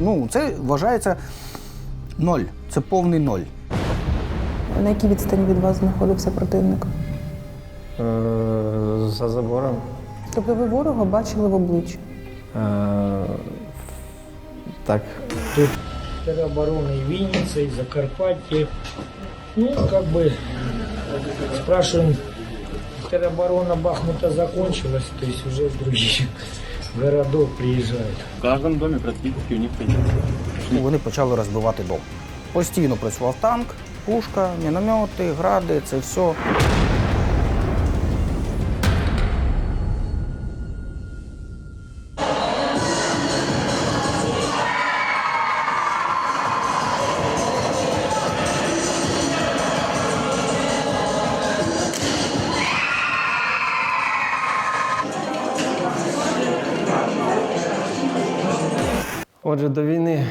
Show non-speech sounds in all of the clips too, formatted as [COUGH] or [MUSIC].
Ну, це вважається ноль. Це повний ноль. На якій відстані від вас знаходився противник? Е, За забором. Тобто ви ворога бачили в обличчя? Е, Так, Тут теробороны и Винница, и Ну, как бы, спрашиваем, тероборона Бахмута закончилась, то есть уже с других городов приїжджають. В кожному домі противники у них Вони почали розбивати дом. Постійно працював танк, пушка, міномети, гради, це все.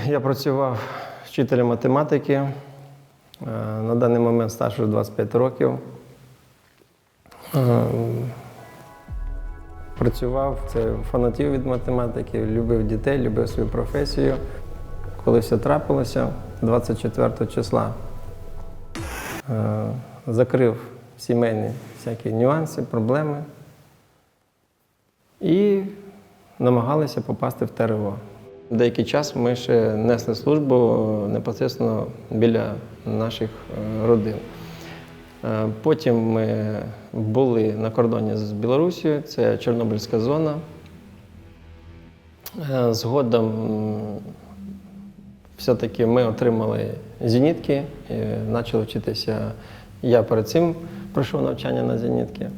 Я працював вчителем математики. Е, На даний момент стаж вже 25 років. Е, Працював, це фанатів від математики, любив дітей, любив свою професію. Коли все трапилося, 24 числа е, закрив сімейні всякі нюанси, проблеми і намагалися попасти в ТРО. Деякий час ми ще несли службу е, непосередньо біля наших е, родин. Е, Потім ми були на кордоні з Білорусією, це Чорнобильська зона. Згодом все-таки ми отримали зенітки, і почали вчитися. Я перед цим пройшов навчання на зенітки.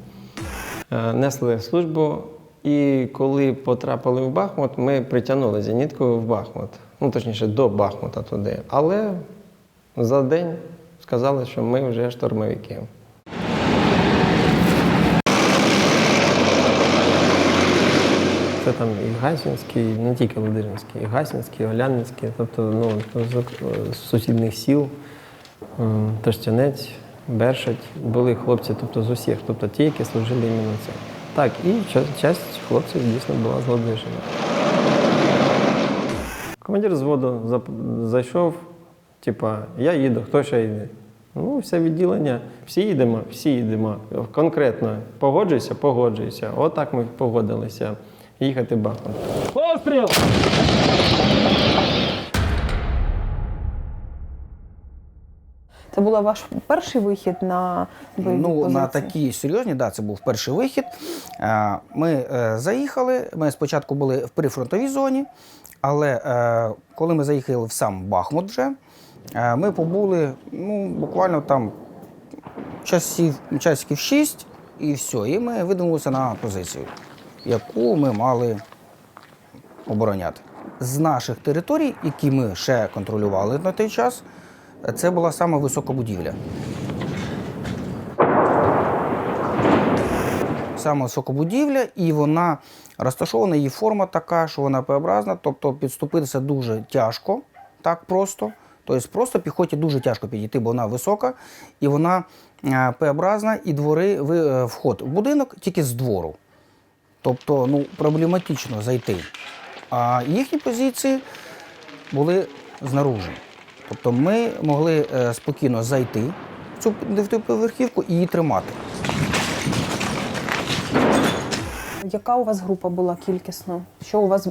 Несли службу, і коли потрапили в Бахмут, ми притягнули зенітку в Бахмут. Ну, точніше, до Бахмута туди. Але за день сказали, що ми вже штурмовики. Це там і Гасінський, не тільки Ладижинський, і Гасінський, і Олянинський, тобто ну, з- сусідних сіл, м, Тростянець, Бершать, були хлопці тобто, з усіх, тобто ті, які служили іменно це. Так, і часть хлопців дійсно була з Командир зводу зайшов, типа, я їду, хто ще йде? Ну, все відділення, всі їдемо, всі їдемо. Конкретно погоджуйся, погоджуйся. Отак ми погодилися їхати в Бахмут. Це був ваш перший вихід на бойові Ну, позиції? на такі серйозні, да, це був перший вихід. Е, Ми е, заїхали. Ми спочатку були в прифронтовій зоні, але е, коли ми заїхали в сам Бахмут вже, ми побули ну, буквально там часів, часиків 6 і все. І ми видвинулися на позицію, яку ми мали обороняти. З наших територій, які ми ще контролювали на той час, це була саме висока будівля. Саме висока будівля, і вона розташована, її форма така, що вона П-образна, тобто підступитися дуже тяжко, так просто. Тобто просто піхоті дуже тяжко підійти, бо вона висока, і вона е, П-образна, і двори, е, вход в будинок тільки з двору. Тобто ну, проблематично зайти. А їхні позиції були знаружи. Тобто ми могли е, спокійно зайти в цю в ту поверхівку і її тримати. Яка у вас група була кількісно? Що у вас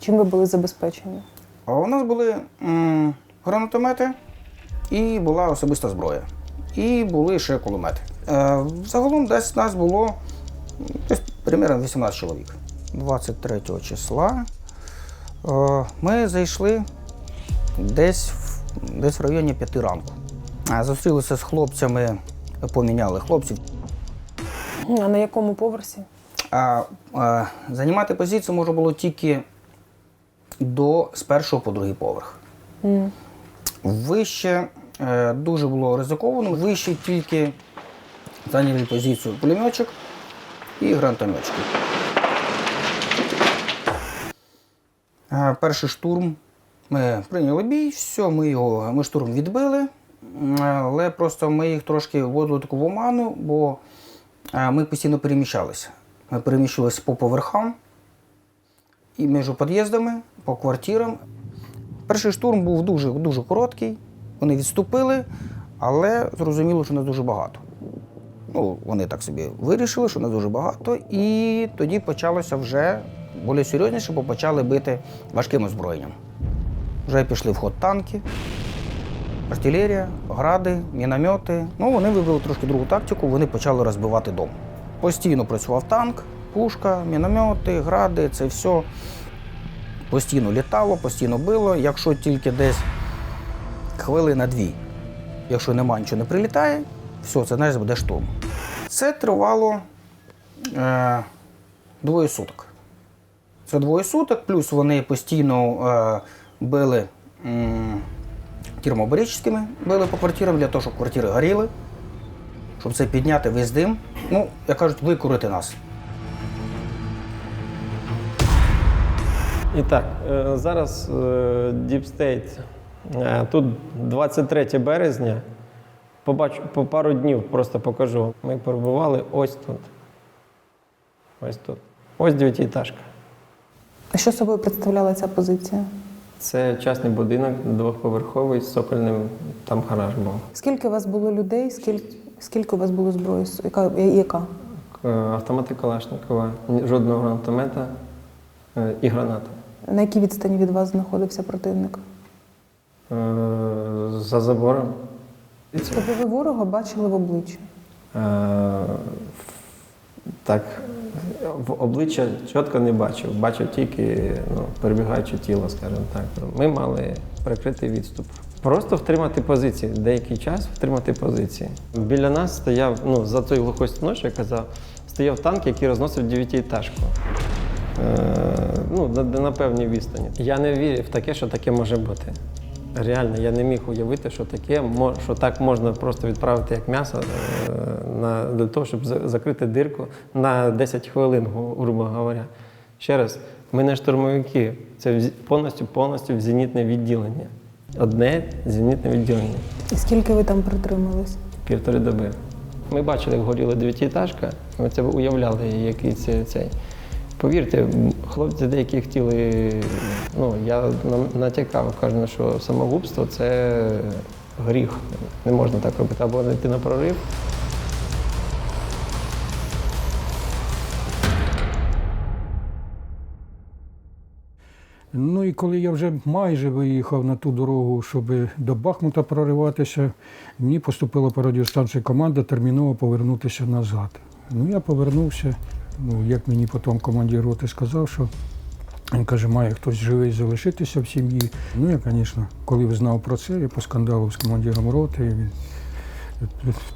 чим ви були забезпечені? А у нас були м, гранатомети і була особиста зброя. І були ще кулемети. Е, загалом десь нас було десь примерно 18 чоловік. 23 числа е, ми зайшли десь в, десь в районі 5 ранку. Зустрілися з хлопцями, поміняли хлопців. А на якому поверсі? А, а займати позицію можна було тільки до з першого по другий поверх. Вище е, дуже було ризиковано, вище тільки зайняли позицію пулеметчик і гранатометчики. Е, перший штурм ми прийняли бій, все, ми його ми штурм відбили, але просто ми їх трошки вводили таку в оману, бо е, ми постійно переміщалися. Ми переміщувалися по поверхам і між під'їздами, по квартирам. Перший штурм був дуже, дуже короткий. Вони відступили, але зрозуміло, що не дуже багато. Ну, вони так собі вирішили, що не дуже багато, і тоді почалося вже більш серйозніше, бо почали бити важким озброєнням. Вже пішли в ход танки, артилерія, гради, міномети. Ну, вони вибрали трошки другу тактику, вони почали розбивати дом. Постійно працював танк, пушка, міномети, гради, це все постійно літало, постійно било. Якщо тільки десь хвилина дві, якщо нема нічого не прилітає, все, це знаєш, буде штурм. Це тривало е, двоє суток. Це двоє суток, плюс вони постійно е, били м, били по квартирам для того, щоб квартири горіли, щоб це підняти весь дим. Ну, як кажуть, викурити нас. І так, е, зараз Deep State. Е, Тут 23 березня. Побачу по пару днів просто покажу. Ми перебували ось тут. Ось тут. Ось дев'ятиэтажка. А що собою представляла ця позиція? Це частний будинок, двохповерховий з сокольним, там гараж був. Скільки у вас було людей? Скільки, скільки у вас було зброї? Яка? яка? Е, Автомати Калашникова, жодного гранатомета е, і граната. На якій відстані від вас знаходився противник? Е, За забором. Тобто ви ворога бачили в обличчі? Е, Так, в обличчя чітко не бачив, бачив тільки ну, перебігаюче тіло, скажімо так. Ми мали прикритий відступ. Просто втримати позиції, деякий час втримати позиції. Біля нас стояв, ну, за той глухою стіною, я казав, стояв танк, який розносив дев'ятиэтажку. Е, ну, на, на певній відстані. Я не вірив в таке, що таке може бути. Реально, я не міг уявити, що таке, що так можна просто відправити як м'ясо е, на, для того, щоб закрити дирку на 10 хвилин, грубо говоря. Ще раз, ми не штурмовики, це повністю, повністю зенітне відділення. Одне зенітне відділення, І скільки ви там протримались? півтори доби. Ми бачили, як горіла дев'ятиэтажка, ми це уявляли, який це цей. Повірте, хлопці деякі хотіли, ну я натякав, кажу, що самогубство це гріх. Не можна так робити. Або йти на прорив, Ну і коли я вже майже виїхав на ту дорогу, щоб до Бахмута прориватися, мені поступила по радіостанції команда терміново повернутися назад. Ну я повернувся. Ну, як мені потім командир роти сказав, що він каже, має хтось живий залишитися в сім'ї. Ну я, звісно, коли знав про це, я поскандалив з командиром роти. Він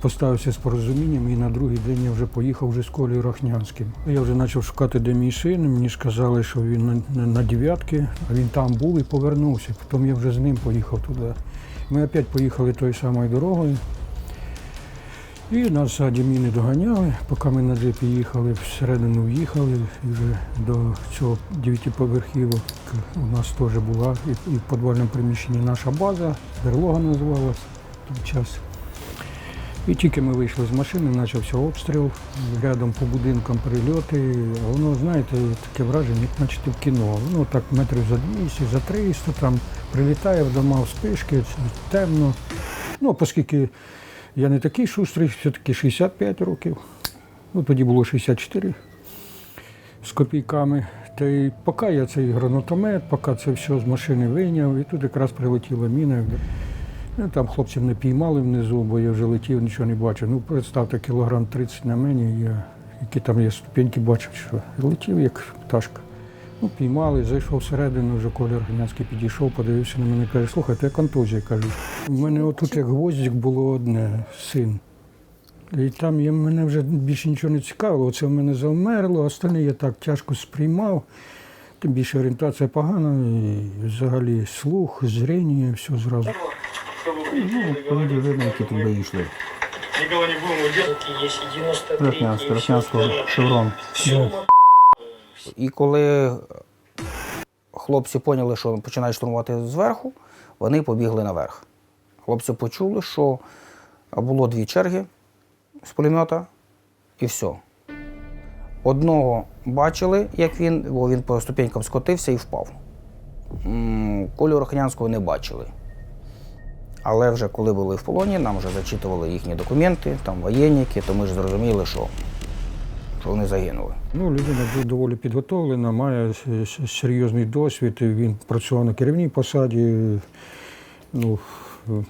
поставився з порозумінням, і на другий день я вже поїхав вже з Колею Рахнянським. Я вже почав шукати, де мій син. Мені сказали, що він на, на, на дев'ятки, а він там був і повернувся. Потім я вже з ним поїхав туди. Ми опять поїхали тою самою дорогою. І нас ззаді міни доганяли, поки ми на джипі їхали, всередину в'їхали, вже до цього дев'ятиповерхівок у нас теж була і, в підвальному приміщенні наша база, берлога називалась в той час. І тільки ми вийшли з машини, почався обстріл, рядом по будинкам прильоти. Воно, знаєте, таке враження, як наче в кіно. Воно так метрів за 200, за 300, там прилітає в дома в спишки, темно. Ну, оскільки я не такий шустрий, все-таки 65 років. Ну, тоді було 64 з копійками. Та й поки я цей гранатомет, поки це все з машини вийняв, і тут якраз прилетіла міна. Ну, там хлопців не піймали внизу, бо я вже летів, нічого не бачив. Ну, представте, кілограм 30 на мені, я, які там є ступеньки, бачив, що летів як пташка. Ну, піймали, зайшов всередину, вже Коля Арганянський підійшов, подивився на мене, каже, слухай, я контузія, кажу. У мене отут як гвоздик було одне, син. І там я, мене вже більше нічого не цікавило. Оце в мене завмерло, остальне я так тяжко сприймав. Тим більше орієнтація погана, і взагалі слух, зріння, все зразу. Ну, коли видно, які бої йшли. Никого не будем удерживать. Есть и 93 Рахнянський, и Рахнянського всё шеврон. І коли хлопці поняли, що починають штурмувати зверху, вони побігли наверх. Хлопці почули, що було дві черги з пулемета, і все. Одного бачили, як він, бо він по ступенькам скотився і впав. Колю Рохнянського не бачили. Але вже коли були в полоні, нам вже зачитували їхні документи, там воєнники, то ми ж зрозуміли, що, що вони загинули. Ну, людина доволі підготовлена, має серйозний досвід. Він працював на керівній посаді, ну,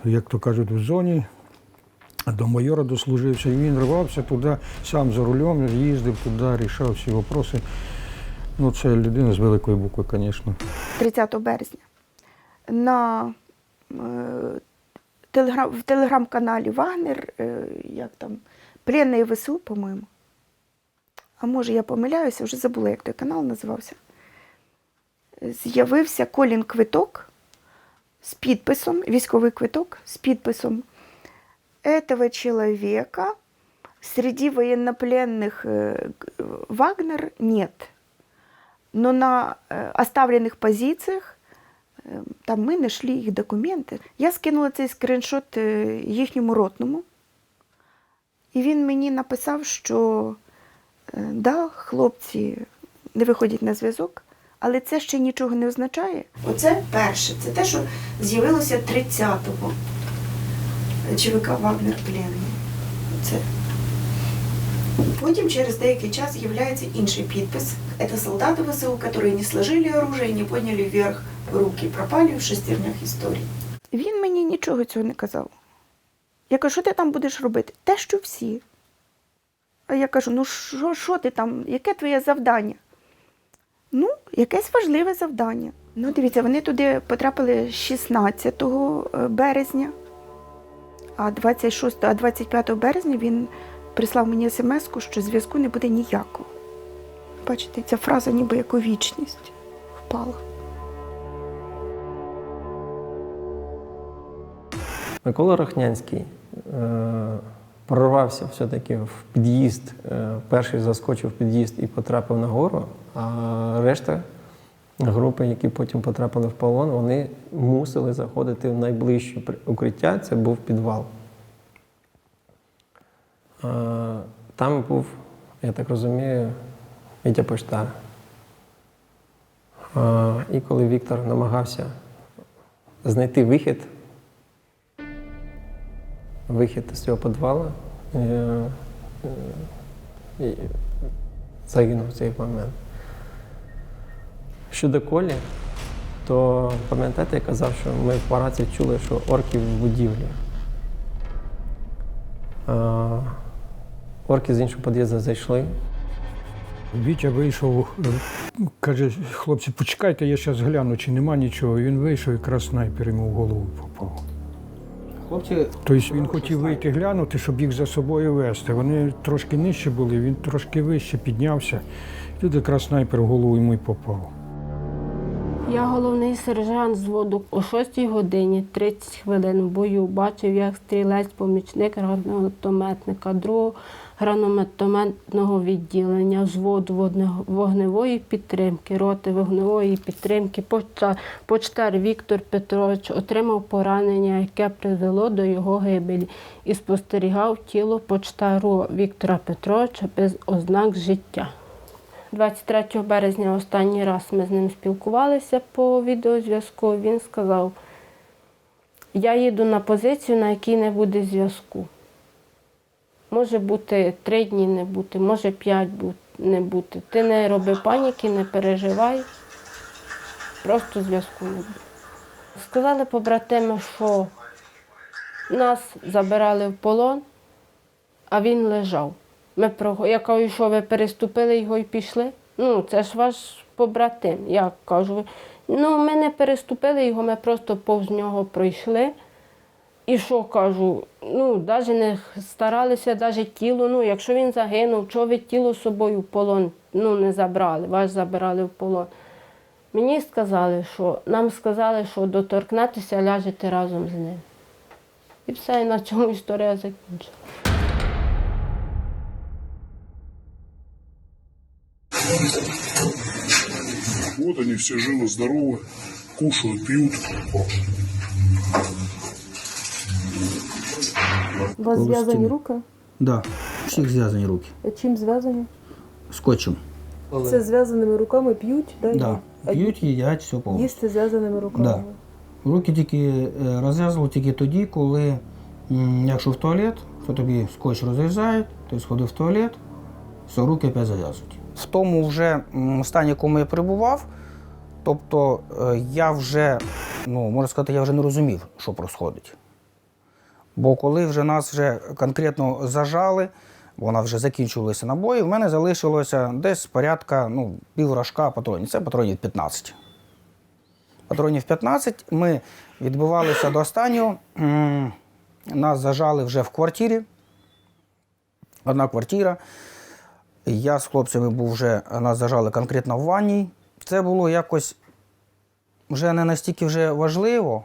як то кажуть, в зоні. До майора дослужився, і він рвався туди, сам за рулем їздив туди, рішав всі питання. Ну, це людина з великої букви, звісно. 30 березня на е, телеграм, в телеграм-каналі Вагнер, е, як там, Пленний ВСУ, по-моєму. А може я помиляюся, вже забула, як той канал називався. З'явився Колін квиток з підписом, військовий квиток з підписом этого человека среди военнопленных э, г- Вагнер нет. Но на э, оставленных позициях э, там ми знайшли їх документи. Я скинула цей скріншот е, їхньому ротному, і він мені написав, що е, да, хлопці не виходять на зв'язок, але це ще нічого не означає. Оце перше, це те, що з'явилося 30-го ЧВК Вагнер пленний. Це. Потім через деякий час з'являється інший підпис. Це солдати ВСУ, які не сложили оружие і не підняли вверх руки, пропали в шестернях історії. Він мені нічого цього не казав. Я кажу, що ти там будеш робити? Те, що всі. А я кажу, ну що, що ти там, яке твоє завдання? Ну, якесь важливе завдання. Ну, дивіться, вони туди потрапили 16 березня, а 26, а 25 березня він прислав мені смс, що зв'язку не буде ніякого. Бачите, ця фраза ніби як у вічність впала. Микола Рахнянський е, прорвався все-таки в під'їзд, е, перший заскочив в під'їзд і потрапив на гору, а решта групи, які потім потрапили в полон, вони мусили заходити в найближче укриття, це був підвал. Е, Там був, я так розумію, Мітя Поштар. Е, І коли Віктор намагався знайти вихід, вихід з цього підвалу, е, загинув в цей момент. Щодо Колі, то пам'ятаєте, я казав, що ми в параці чули, що орки в будівлі. Орки з іншого під'їзду зайшли. Вітя вийшов, каже, хлопці, почекайте, я зараз гляну, чи нема нічого. Він вийшов, якраз снайпер йому в голову попав. Хлопці Тобто він хотів вийти глянути, щоб їх за собою вести. Вони трошки нижче були, він трошки вище піднявся. І тут якраз снайпер в голову йому й попав. Я головний сержант зводу о 6 годині 30 хвилин в бою бачив, як стрілець-помічник гранатометника другого гранатометного відділення водне- вогневої підтримки, роти вогневої підтримки. Почтар Віктор Петрович отримав поранення, яке привело до його гибелі, і спостерігав тіло почтару Віктора Петровича без ознак життя. 23 березня останній раз ми з ним спілкувалися по відеозв'язку. Він сказав: я їду на позицію, на якій не буде зв'язку. Може бути три дні не бути, може п'ять не бути. Ти не роби паніки, не переживай, просто зв'язку не буде. Сказали побратими, що нас забирали в полон, а він лежав. Ми про я кажу, що ви переступили його і пішли. Ну, це ж ваш побратим. Я кажу, ну ми не переступили його, ми просто повз нього пройшли. І що кажу, ну, навіть не старалися, навіть тіло, ну, якщо він загинув, чого ви тіло з собою в полон ну, не забрали, вас забирали в полон. Мені сказали, що нам сказали, що доторкнетеся, ляжете разом з ним. І все, і на цьому історія закінчила. Вот они все живы, здоровы, кушают, пьют. У вас зв'язані руки? Да, всіх зв'язані руки. Чим зв'язані? Скотчем. Це зв'язаними руками п'ють, да? Да. А П'ють, їдять, все повністю. Їсти зв'язаними руками. Да. Руки тільки е, розв'язували тільки тоді, коли, м, якщо в туалет, то тобі скотч розрізають, ти сходив в туалет, все, руки опять зав'язують. В тому вже м, стані, в якому я перебував, тобто е, я вже, ну, можна сказати, я вже не розумів, що происходить. Бо коли вже нас вже конкретно зажали, вона вже закінчувалися набої, в мене залишилося десь порядка ну, піврожка патронів. Це патронів 15 патронів 15. Ми відбивалися до останнього. Нас зажали вже в квартирі. Одна квартира. Я з хлопцями був вже, нас зажали конкретно в ванній. Це було якось вже не настільки вже важливо,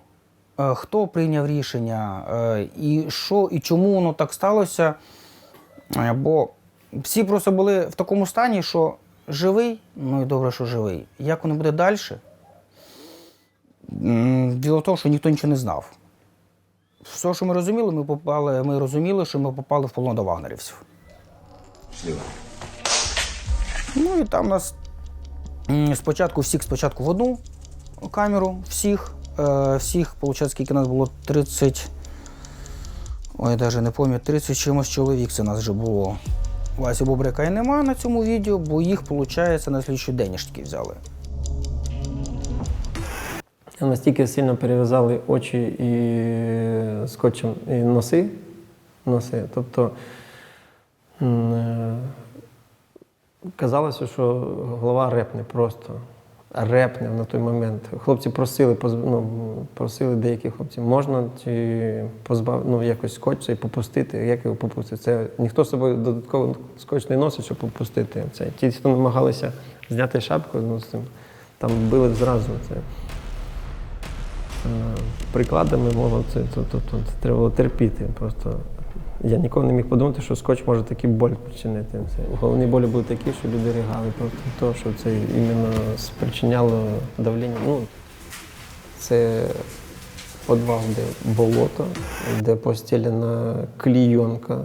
хто прийняв рішення, е, і що, і чому воно так сталося. Е, Бо всі просто були в такому стані, що живий, ну і добре, що живий. Як воно буде далі? Діло в тому, що ніхто нічого не знав. Все, що ми розуміли, ми попали, ми розуміли, що ми попали в полон до вагнерівців. Ну і там нас спочатку всіх спочатку в одну камеру, всіх. Е, всіх, виходить, скільки нас було 30. Ой, навіть не пам'ятаю, 30 чимось чоловік це нас вже було. Васі Бобрика і нема на цьому відео, бо їх, виходить, на слідчий день ж таки взяли. Настільки сильно перев'язали очі і скотчем і носи. носи. Тобто е, казалося, що голова репне просто. Репне на той момент. Хлопці просили, ну, просили деякі хлопці, можна чи позбав, ну, якось скотч цей попустити. Як його попустити? Це ніхто з собою додатково скотч не носить, щоб попустити. Це ті, хто намагалися зняти шапку, ну, з цим, там били зразу. Це е, прикладами мого, це, то, то, це треба терпіти. Просто я ніколи не міг подумати, що скотч може такий боль причинити. Головні болі були такі, що люди ригали. Просто то, що це іменно спричиняло давлення. Ну, це подвал, де болото, де постелена клійонка,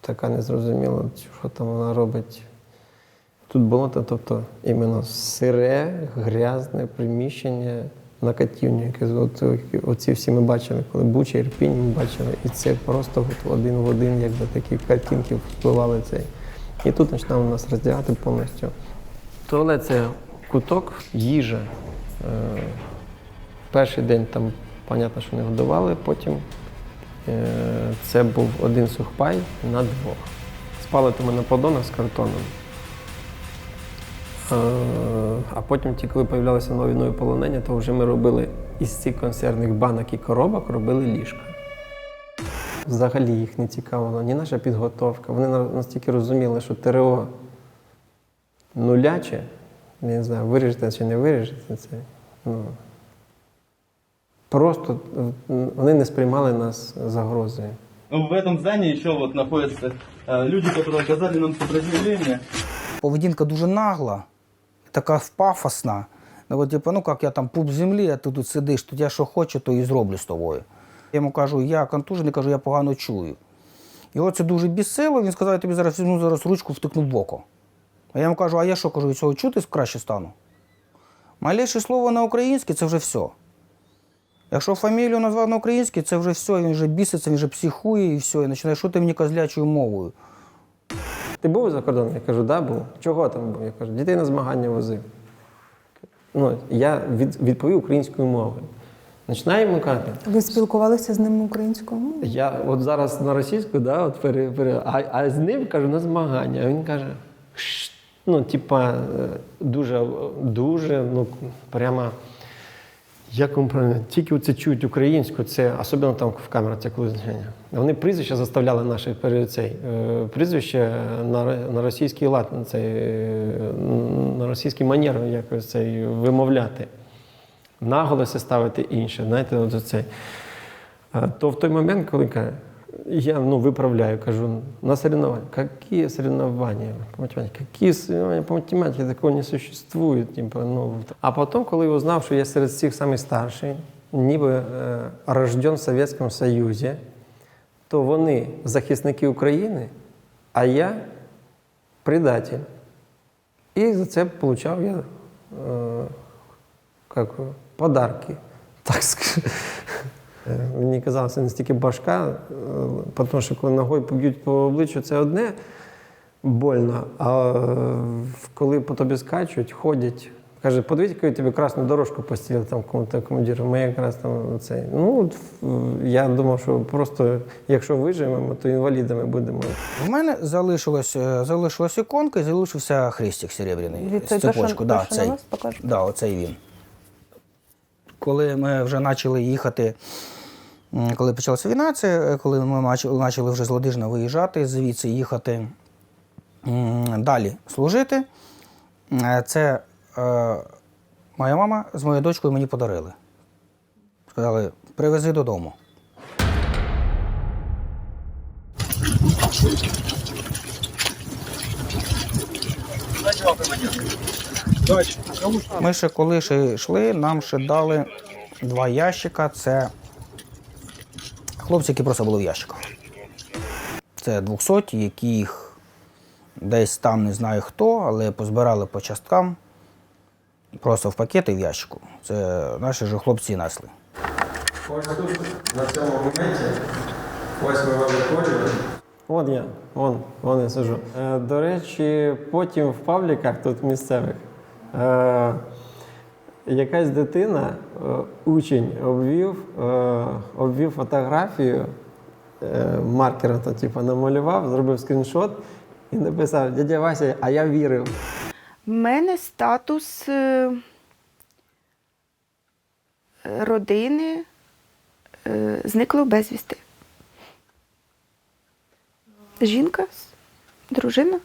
така незрозуміла, що там вона робить. Тут болото, тобто іменно сире, грязне приміщення на катівні, яке от, оці всі ми бачили, коли Буча, Ірпінь ми бачили. І це просто от один в один, якби такі картинки впливали цей. І тут починали нас роздягати повністю. Туалет це куток, їжа. Е, перший день там, понятно, що не годували, потім е, це був один сухпай на двох. Спали ми на подонах з картоном. Е, А потім, ті, коли з'являлися нові нові полонення, то вже ми робили із цих консервних банок і коробок робили ліжка. Взагалі їх не цікавила ні наша підготовка. Вони на- настільки розуміли, що ТРО нуляче, я не знаю, виріжете чи не виріжете це. Ну, просто е, вони не сприймали нас загрозою. Ну, В этом здании еще вот находятся э, люди, которые оказали нам сопротивление. Поведінка дуже нагла, така пафосна. Ну, типу, ну як я там пуп землі, а ти тут сидиш, тут я що хочу, то і зроблю з тобою. Я йому кажу, я контужений, кажу, я погано чую. Його це дуже бісило, він сказав, я тобі зараз візьму зараз ручку, втикну в боку. А я йому кажу, а я що кажу, від цього чути краще стану? Малейше слово на українське це вже все. Якщо фамілію назвав на українській, це вже все, він вже біситься, він вже психує і все, і починає, що ти мені козлячою мовою. Ти був за кордоном? Я кажу, да, був. Чого там був? Я кажу, дітей на змагання возив. Ну, я від, відповів українською мовою. Починаємо казати. Ви спілкувалися з ним українською мовою? Я от зараз на російську, да, от пере, пере, а, а з ним кажу на змагання. А він каже, ну, типа, е, дуже, дуже, ну, прямо. Як вам правильно, тільки оце чують українську, це особливо там в камерах, це коли зняття. Вони прізвища заставляли наші цей е, прізвище на, на російський лад, на цей, е, на російський манер якось цей вимовляти. Наголоси ставити інше. Знаєте, от цей. То в той момент, коли каже, я ну, виправляю, кажу, на соревнования. Какие соревнования по математике? Какие соревнования по математике? Такого не существует. Типа, ну. А потім, коли я узнав, що я серед всіх самий ніби е, рожден в Совєтському Союзі, то вони захисники України, а я предатель. І за це отримав я е, як, подарки, [LAUGHS] так Мені казалося не стільки башка, е, тому що коли ногою поб'ють по обличчю, це одне больно. А е, коли по тобі скачуть, ходять. Каже, подивіться, яку я тобі красну дорожку постілили там кому-то командиру. Ми якраз там цей. Ну, я думав, що просто якщо виживемо, то інвалідами будемо. В мене залишилось, е, залишилась іконка і залишився хрестик серебряний. З цепочку. Да, цей. Да, оцей він. Коли ми вже почали їхати, коли почалася війна, це е, коли ми почали вже з Ладижна виїжджати, звідси їхати далі служити, е, це е, моя мама з моєю дочкою мені подарили. Сказали, привези додому. Ми ще коли ще йшли, нам ще дали два ящика. Це хлопці, які просто були в ящиках. Це 200, яких десь там не знаю хто, але позбирали по часткам. Просто в пакети в ящику. Це наші ж хлопці несли. Ось тут, на цьому моменті, ось ми вам відходимо. От я, вон, вон я сижу. Е, до речі, потім в пабліках тут місцевих е, якась дитина, е, учень, обвів, е, обвів фотографію е, маркером, то, типу, намалював, зробив скріншот і написав: дядя Вася, а я вірив. В мене статус родини зникло безвісти. Жінка, дружина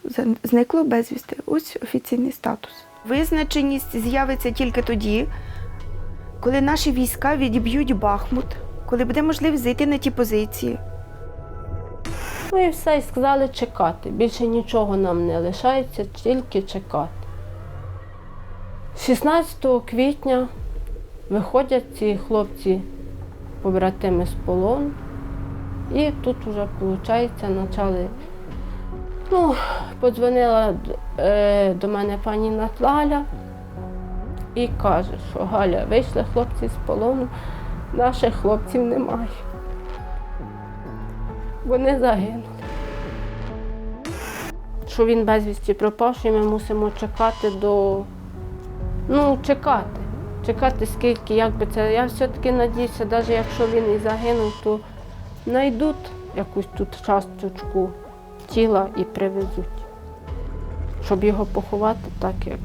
зникла безвісти. Ось офіційний статус. Визначеність з'явиться тільки тоді, коли наші війська відіб'ють Бахмут, коли буде можливість зайти на ті позиції. Ну і все, і сказали чекати. Більше нічого нам не лишається, тільки чекати. 16 квітня виходять ці хлопці побратими з полону. І тут вже, виходить, почали. Ну, подзвонила е, до мене пані Наталя і каже, що Галя, вийшли хлопці з полону, наших хлопців немає. Вони загинули. Що він безвісті пропав, що ми мусимо чекати до. Ну, чекати. Чекати скільки, як би це. Я все-таки надіюся, навіть якщо він і загинув, то знайдуть якусь тут часточку тіла і привезуть. Щоб його поховати так, як.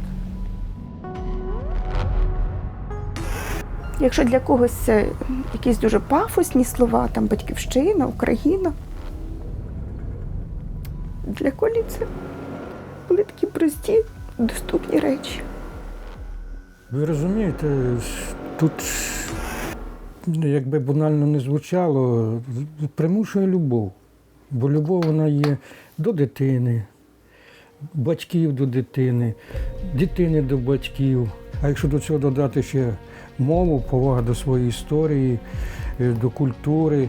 Якщо для когось це якісь дуже пафосні слова, там батьківщина, Україна. Для Колі це були такі прості, доступні речі. Ви розумієте, тут, якби банально не звучало, примушує любов. Бо любов вона є до дитини, батьків до дитини, дитини до батьків. А якщо до цього додати ще мову, повага до своєї історії, е, до культури,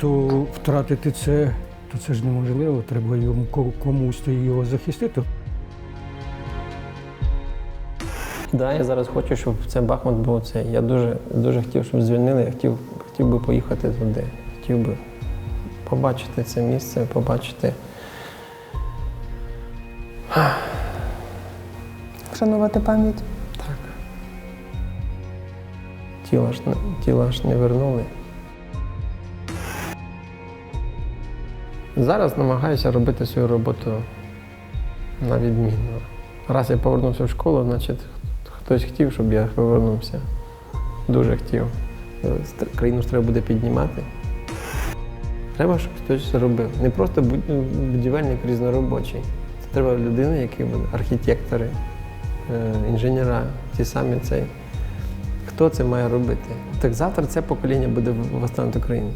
то втратити це, то це ж неможливо. Треба йому комусь його захистити. Да, я зараз хочу, щоб це Бахмут був цей. Я дуже, дуже хотів, щоб звільнили. Я хотів, хотів би поїхати туди. Хотів би побачити це місце, побачити. Вшанувати пам'ять. Так. Тіла ж, тіла ж не вернули. Зараз намагаюся робити свою роботу на відмінно. Раз я повернувся в школу, значить хтось хотів, щоб я повернувся. Дуже хотів. Країну ж треба буде піднімати. Треба, щоб хтось це робив. Не просто будівельник різноробочий. Це треба людина, які буде архітектори, е, інженера, ті самі цей. Хто це має робити? Так завтра це покоління буде восстанути Україну.